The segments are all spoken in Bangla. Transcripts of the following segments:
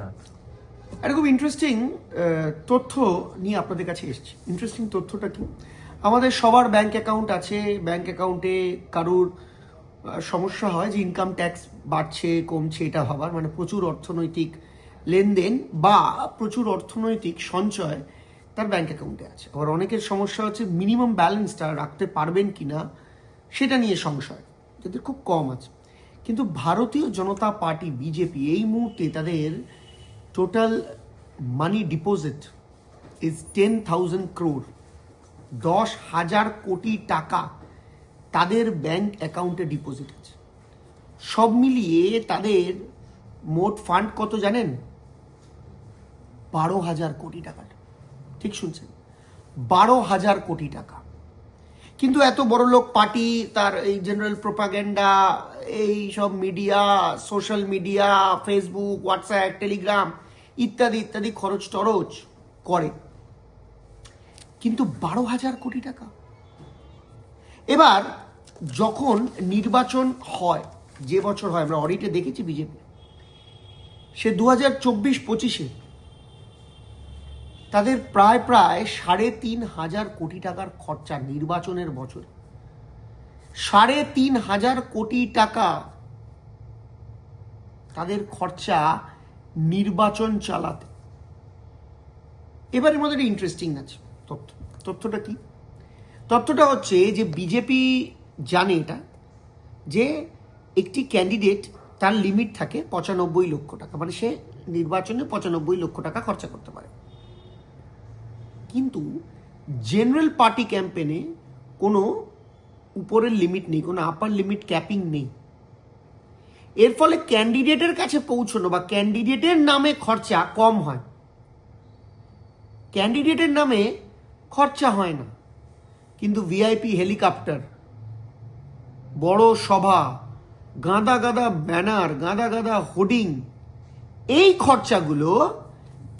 স্টার্ট একটা খুব ইন্টারেস্টিং তথ্য নিয়ে আপনাদের কাছে এসেছি। ইন্টারেস্টিং তথ্যটা কি? আমাদের সবার ব্যাংক অ্যাকাউন্ট আছে ব্যাংক অ্যাকাউন্টে কারুর সমস্যা হয় যে ইনকাম ট্যাক্স বাড়ছে, কমছে, এটা ভাবার মানে প্রচুর অর্থনৈতিক লেনদেন বা প্রচুর অর্থনৈতিক সঞ্চয় তার ব্যাংক অ্যাকাউন্টে আছে। আবার অনেকের সমস্যা হচ্ছে মিনিমাম ব্যালেন্সটা রাখতে পারবেন কিনা, সেটা নিয়ে সংশয়, যাদের খুব কম আছে। কিন্তু ভারতীয় জনতা পার্টি বিজেপি এই মুহূর্তে তাদের total money deposit is ten thousand crore দশ হাজার কোটি টাকা তাদের ব্যাংক অ্যাকাউন্টে ডিপোজিট আছে। সব মিলিয়ে তাদের মোট ফান্ড কত জানেন? বারো হাজার কোটি টাকা ঠিক শুনছেন? বারো হাজার কোটি টাকা। কিন্তু এত বড় লোক পার্টি, তার এই জেনারেল প্রোপাগেন্ডা এই সব media social media Facebook WhatsApp Telegram ইত্যাদি ইত্যাদি খরচ টরচ করে। কিন্তু বারো হাজার কোটি টাকা। এবার যখন নির্বাচন হয়, যে বছর হয়, আমরা অডিটে দেখেছি বিজেপি, সে দু হাজার চব্বিশ পঁচিশে তাদের প্রায় প্রায় সাড়ে তিন হাজার কোটি টাকার খরচা নির্বাচনের বছর। সাড়ে তিন হাজার কোটি টাকা তাদের খরচা নির্বাচন চালাতে। এবারের মধ্যে ইন্টারেস্টিং আছে, তথ্য। তথ্যটা কি? তথ্যটা হচ্ছে যে বিজেপি জানে এটা, যে একটি ক্যান্ডিডেট তার লিমিট থাকে পঁচানব্বই লক্ষ টাকা মানে সে নির্বাচনে পঁচানব্বই লক্ষ টাকা খরচা করতে পারে। কিন্তু জেনারেল পার্টি ক্যাম্পেনে কোনো উপরের লিমিট নেই, কোনো আপার লিমিট ক্যাপিং নেই। এর ফলে ক্যান্ডিডেটের কাছে পৌঁছানো বা ক্যান্ডিডেটের নামে খরচা কম হয়। ক্যান্ডিডেটের নামে খরচা হয় না। কিন্তু ভিআইপি হেলিকপ্টার বড় সভা, গাদা গাদা ব্যানার গাদা গাদা হোর্ডিং এই খরচাগুলো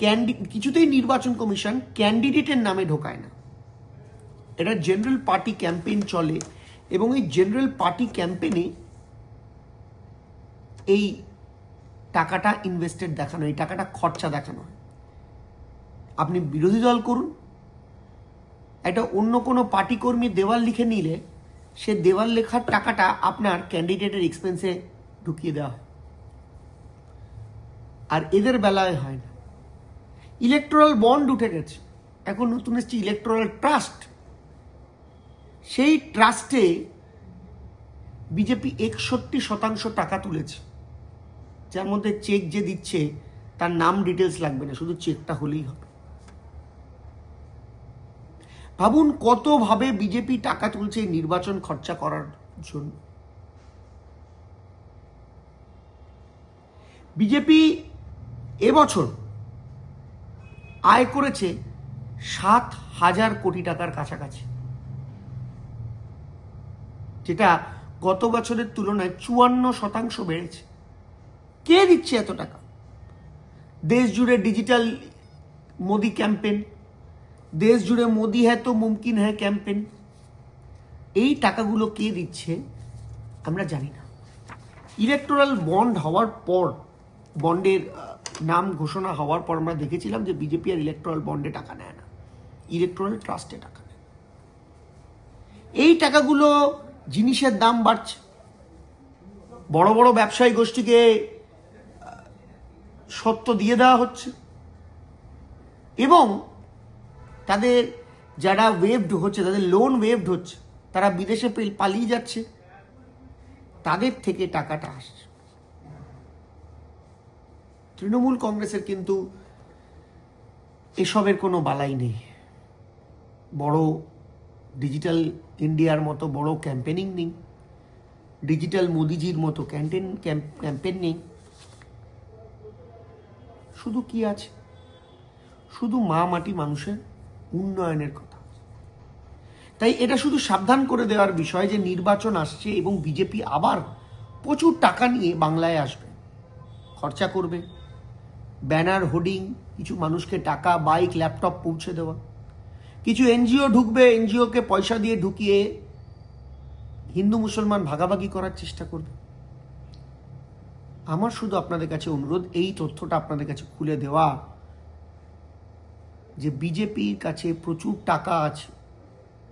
ক্যান্ডি কিছুতেই নির্বাচন কমিশন ক্যান্ডিডেটের নামে ঢোকায় না। এটা জেনারেল পার্টি ক্যাম্পেইন চলে এবং এই জেনারেল পার্টি ক্যাম্পেইনে এই টাকাটা ইনভেস্টেড দেখানো, এই টাকাটা খরচা দেখানো আপনি বিরোধী দল করুন, একটা অন্য কোনো পার্টি কর্মী দেওয়াল লিখে নিলে, সে দেওয়াল লেখার টাকাটা আপনার ক্যান্ডিডেটের এক্সপেন্সে ঢুকিয়ে দেওয়া হয়। আর এদের বেলায় হয় না। ইলেকট্রাল বন্ড উঠে গেছে। এখন নতুন এসছে ইলেকট্রাল ট্রাস্ট সেই ট্রাস্টে বিজেপি একষট্টি শতাংশ টাকা তুলেছে। যার মধ্যে চেক যে দিচ্ছে, তার নাম ডিটেলস লাগবে না, শুধু চেকটা হলেই হবে। ভাবুন কতভাবে বিজেপি টাকা তুলছে নির্বাচন খরচা করার জন্য। বিজেপি এবছর আয় করেছে সাত হাজার কোটি টাকার কাছাকাছি। যেটা গত বছরের তুলনায় চুয়ান্ন শতাংশ বেড়েছে। কে দিচ্ছে এত টাকা? দেশ জুড়ে ডিজিটাল মোদি ক্যাম্পেন দেশ জুড়ে মোদি হ্যাঁ তো মুমকিন হ্যাঁ ক্যাম্পেন এই টাকাগুলো কে দিচ্ছে আমরা জানি না। ইলেকটোরাল বন্ড হওয়ার পর বন্ডের নাম ঘোষণা হওয়ার পর আমরা দেখেছিলাম যে বিজেপি আর ইলেকট্রাল বন্ডে টাকা নেয় না। ইলেকট্রাল ট্রাস্টে টাকা নেয়। এই টাকাগুলো জিনিসের দাম বাড়ছে। বড় বড় ব্যবসায়ী গোষ্ঠীকে সত্য দিয়ে দেওয়া হচ্ছে। এবং তাদের যারা ওয়েভড হচ্ছে, তাদের লোন ওয়েভড হচ্ছে, তারা বিদেশে পালিয়ে যাচ্ছে। তাদের থেকে টাকাটা আসছে। তৃণমূল কংগ্রেসের কিন্তু এসবের কোনো বালাই নেই। বড় ডিজিটাল ইন্ডিয়ার মতো বড় ক্যাম্পেনিং নেই। ডিজিটাল মোদিজির মতো ক্যাম্পেন ক্যাম্পেন নেই। শুধু কি আছে? শুধু মা মাটি মানুষের উন্নয়নের কথা। তাই এটা শুধু সাবধান করে দেওয়ার বিষয় যে নির্বাচন আসছে এবং বিজেপি আবার প্রচুর টাকা নিয়ে বাংলায় আসবে। খরচা করবে। ব্যানার, হোর্ডিং, কিছু মানুষকে টাকা, বাইক, ল্যাপটপ পৌঁছে দেওয়া। কিছু এনজিও ঢুকবে, এনজিওকে পয়সা দিয়ে ঢুকিয়ে হিন্দু মুসলমান ভাগাভাগি করার চেষ্টা করবে। আমার শুধু আপনাদের কাছে অনুরোধ, এই তথ্যটা আপনাদের কাছে খুলে দেওয়া যে বিজেপির কাছে প্রচুর টাকা আছে,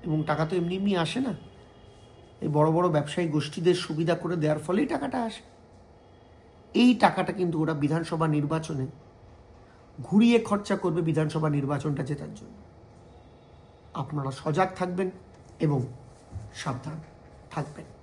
এবং টাকা তো এমনি এমনি আসে না। এই বড় বড় ব্যবসায়ী গোষ্ঠীদের সুবিধা করে দেওয়ার ফলেই টাকাটা আসে। এই টাকাটা কিন্তু ওরা বিধানসভা নির্বাচনে ঘুরিয়ে খরচা করবে বিধানসভা নির্বাচনটা জেতার জন্য। আপনারা সজাগ থাকবেন এবং সাবধান থাকবেন।